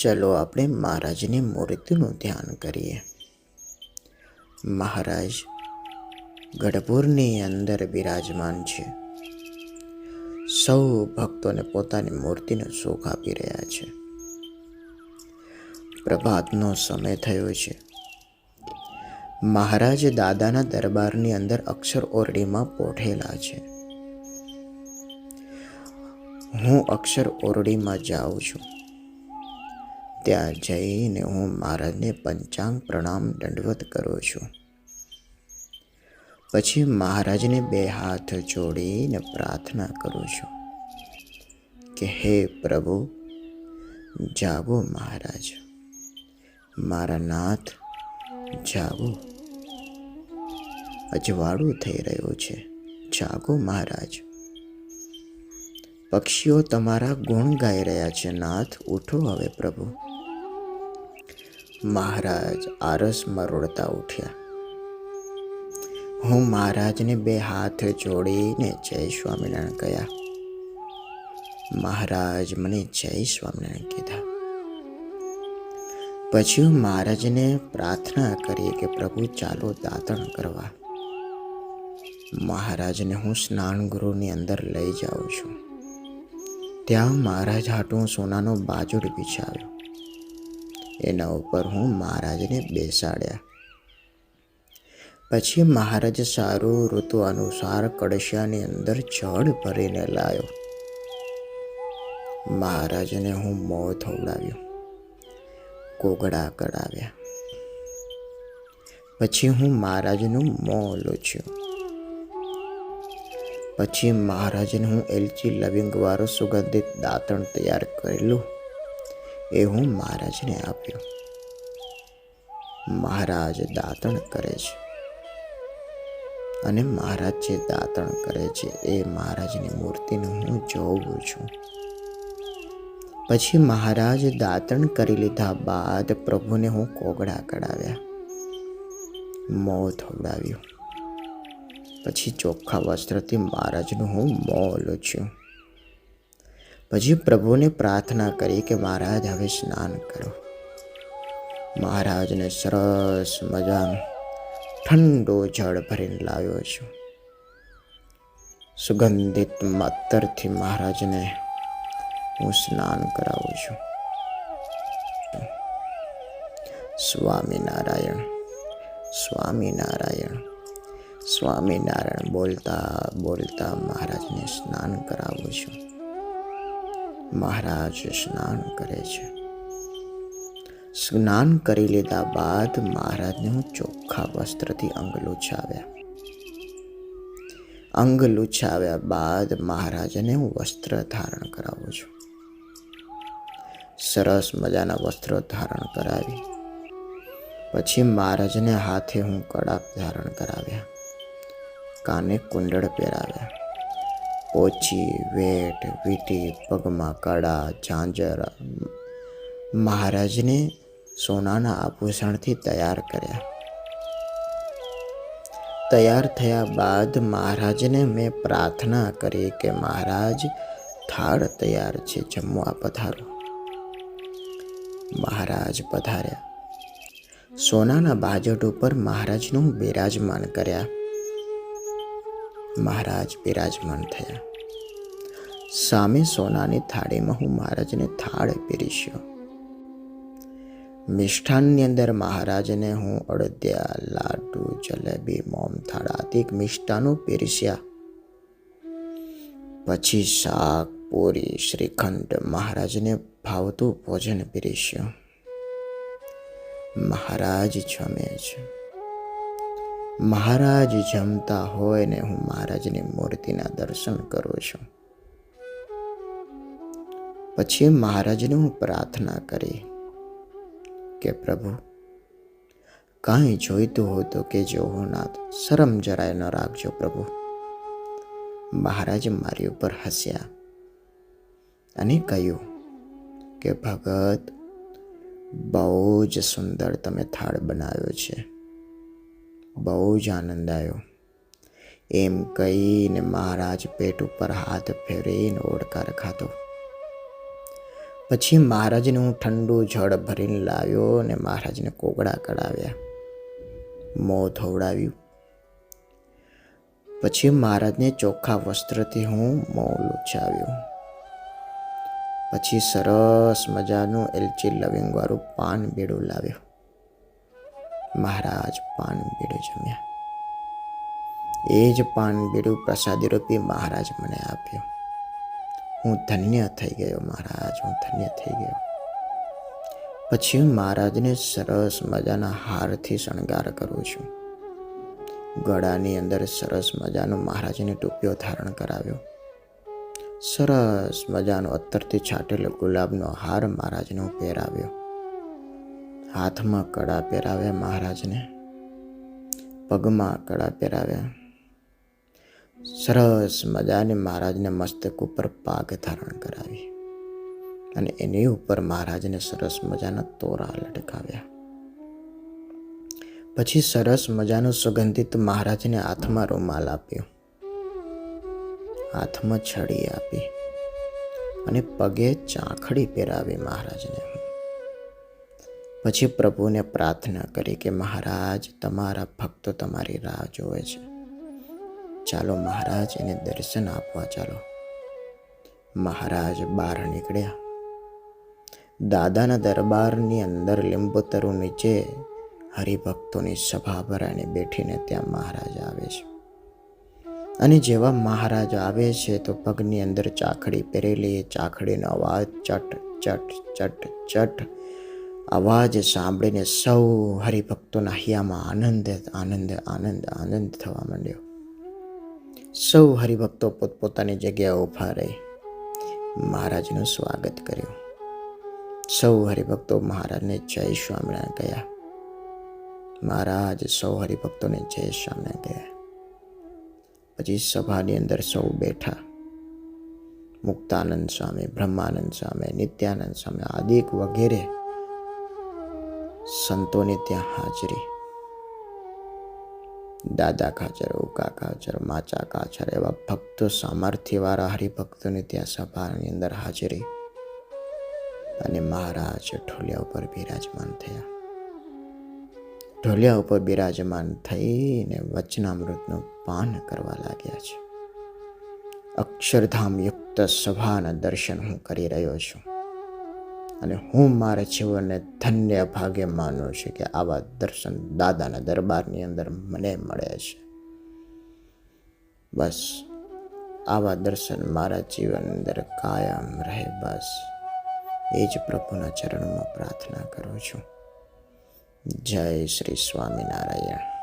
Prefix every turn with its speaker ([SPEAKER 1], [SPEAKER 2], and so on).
[SPEAKER 1] ચલો આપણે મહારાજની મૂર્તિનું ધ્યાન કરીએ. મહારાજ, ગઢપુરની અંદર બિરાજમાન છે. સૌ ભક્તોને પોતાની મૂર્તિને સુખ આપી રહ્યા છે. પ્રભાતનો સમય થયો છે. મહારાજ દાદાના દરબારની અંદર અક્ષર ઓરડીમાં પોઠેલા છે. હું અક્ષર ઓરડીમાં જાઉં છું. ત્યાં જઈને હું મહારાજને પંચાંગ પ્રણામ દંડવત કરું છું. પછી મહારાજને બે હાથ જોડીને પ્રાર્થના કરું છું કે હે પ્રભુ, જાગો મહારાજ. મારા નાથ, જાગો. અજવાળું થઈ રહ્યું છે. જાગો મહારાજ. પક્ષીઓ તમારા ગુણ ગાઈ રહ્યા છે. નાથ, ઉઠો હવે પ્રભુ. મહારાજ આરસમાં રોડતા ઉઠ્યા. હું મહારાજને બે હાથ જોડીને જય સ્વામિનારાયણ કહ્યા મહારાજ મને જય સ્વામિનારાયણ કીધા. પછી હું મહારાજને પ્રાર્થના કરી કે પ્રભુ ચાલો દાતણ કરવા. મહારાજને હું સ્નાન ગૃહની અંદર લઈ જાઉં છું. ત્યાં મહારાજ હાટું સોનાનો બાજુડ બિછાવ્યો. એના ઉપર હું મહારાજને બેસાડ્યા. પછી મહારાજ સારું ઋતુ અનુસાર કળશિયાની અંદર જળ ભરીને લાવ્યો મહારાજને હું મોં થવડાવ્યો કોગળા કઢાવ્યા. પછી હું મહારાજનું મો લોચ્યું. પછી મહારાજને હું એલચી લવિંગવાળું સુગંધિત દાંતણ તૈયાર કરેલું. એ હું મહારાજને આપ્યો. મહારાજ દાંતણ કરે છે. અને મહારાજ જે દાંતણ કરે છે એ મહારાજની મૂર્તિને હું જોઉં છું. પછી મહારાજ દાંતણ કરી લીધા બાદ પ્રભુને હું કોગળા કઢાવ્યા. મોં થોડાવ્યું પછી ચોખ્ખા વસ્ત્રથી મહારાજનું હું મોં લૂછ્યું પછી પ્રભુને પ્રાર્થના કરી કે મહારાજ, હવે સ્નાન કરો. મહારાજને સરસ મજાનું ઠંડો જળ ભરીને લાવ્યો છું. સુગંધિત માતરથી મહારાજને હું સ્નાન કરાવું છું. સ્વામિનારાયણ સ્વામિનારાયણ સ્વામિનારાયણ બોલતા બોલતા મહારાજને સ્નાન કરાવું છું. મહારાજ સ્નાન કરે છે. સ્નાન કરી લીધા બાદ મહારાજને હું ચોખ્ખા વસ્ત્રથી અંગ લૂછાવ્યા. અંગ લૂછાવ્યા બાદ મહારાજને હું વસ્ત્ર ધારણ કરાવું છું. સરસ મજાના વસ્ત્ર ધારણ કરાવી. પછી મહારાજને હાથે હું કડાપ ધારણ કરાવ્યા. કાને કુંડળ પહેરાવ્યા. પોચી વેટ, વીટી, પગમાં કડા ઝાંઝર. મહારાજને સોનાના આભૂષણથી તૈયાર કર્યા. તૈયાર થયા બાદ મહારાજને મેં પ્રાર્થના કરી કે મહારાજ, થાળ તૈયાર છે, જમવા પધારો. મહારાજ પધાર્યા. સોનાના બાજટ ઉપર મહારાજનું બિરાજમાન કર્યા. મહારાજ બિરાજમાન થયા. સામે સોનાની થાળીમાં હું મહારાજને થાળ પીરીશ્યો મિષ્ઠાનની અંદર મહારાજને હું અડદિયા લાડુ, જલેબી મોમથાળ આદિક મિષ્ટાનો પીરસ્યા. પછી શાક, પૂરી, શ્રીખંડ મહારાજને ભાવતું ભોજન પીરસ્યું. મહારાજ જમે છે. મહારાજ જમતા હોય ને હું મહારાજની મૂર્તિના દર્શન કરું છું. પછી મહારાજને હું પ્રાર્થના કરી કે પ્રભુ, કાંઈ જોઈતું હોય તો કે જો હું નાથ શરમ જરાય ન રાખજો પ્રભુ. મહારાજ મારી ઉપર હસ્યા અને કહ્યું કે ભગત, બહુ જ સુંદર તમે થાળ બનાવ્યો છે. બહુ જ આનંદ આવ્યો. એમ કહીને મહારાજ પેટ ઉપર હાથ ફેરવીને ઓડકાર ખાતો પછી મહારાજને હું ઠંડુ જળ ભરીને લાવ્યો અને મહારાજને કોગળા કઢાવ્યા. મોં ધોવડાવ્યું. પછી મહારાજને ચોખ્ખા વસ્ત્રથી હું મોં લૂછાવ્યું પછી સરસ મજાનું એલચી લવિંગવાળું પાન બીડું લાવ્યો. મહારાજ પાન બીડું જમ્યા. એ જ પાનબીડું પ્રસાદી રૂપી મહારાજ મને આપ્યું. હું ધન્ય થઈ ગયો મહારાજ, હું ધન્ય થઈ ગયો. પછી હું મહારાજને સરસ મજાના હારથી શણગાર કરું છું. ગળાની અંદર સરસ મજાનો મહારાજને ટોપીઓ ધારણ કરાવ્યો. સરસ મજાનો અત્તરથી છાંટેલો ગુલાબનો હાર મહારાજને હું પહેરાવ્યો. હાથમાં કડા પહેરાવ્યા મહારાજને, પગમાં કડા પહેરાવ્યા. સરસ મજાને મહારાજને મસ્તક ઉપર પાગ ધારણ કરાવી અને એની ઉપર મહારાજને સરસ મજાના તોરા લટકાવ્યા. પછી સરસ મજાનું સુગંધિત મહારાજને હાથમાં રૂમાલ આપ્યો, હાથમાં છડી આપી અને પગે ચાંખડી પહેરાવી મહારાજને. પછી પ્રભુને પ્રાર્થના કરી કે, મહારાજ, તમારા ભક્તો તમારી રાહ જોવે છે. ચાલો મહારાજ, એને દર્શન આપવા ચાલો. મહારાજ બહાર નીકળ્યા. દાદાના દરબારની અંદર લીંબોતરુ નીચે હરિભક્તોની સભા ભરાઈને બેઠીને ત્યાં મહારાજ આવે છે. અને જેવા મહારાજ આવે છે, તો પગની અંદર ચાખડી પહેરેલી, ચાખડીનો અવાજ ચટ ચટ ચટ ચટ અવાજ સાંભળીને સૌ હરિભક્તોના હૈયામાં આનંદ આનંદ આનંદ આનંદ થવા માંડ્યો સૌ હરિભક્તો પોતપોતાની જગ્યાએ ઊભા રહી મહારાજનું સ્વાગત કર્યું સૌ હરિભક્તો મહારાજને જય સ્વામિનારાયણ ગયા મહારાજ સૌ હરિભક્તોને જય સ્વામિનારાયણ ગયા પછી સભાની અંદર સૌ બેઠા મુક્તાનંદ સ્વામી બ્રહ્માનંદ સ્વામી નિત્યાનંદ સ્વામી આદિક વગેરે સંતોની ત્યાં હાજરી. દાદા ખાચર, ઉકા ખાચર, માચા ખાચર એવા ભક્તો, સામર્થ્યવાળા હરિભક્તોની ત્યાં સભાની અંદર હાજરી. અને મહારાજ ઢોલિયા ઉપર બિરાજમાન થયા. ઢોલિયા ઉપર બિરાજમાન થઈને વચનામૃતનું પાન કરવા લાગ્યા છે. અક્ષરધામ યુક્ત સભાના દર્શન હું કરી રહ્યો છું. અને હું મારા જીવનને ધન્ય ભાગે માનું છું કે આવા દર્શન દાદાના દરબારની અંદર મને મળે છે. બસ, આવા દર્શન મારા જીવન અંદર કાયમ રહે બસ. એ જ પ્રભુના ચરણમાં પ્રાર્થના કરું છું. જય શ્રી સ્વામિનારાયણ.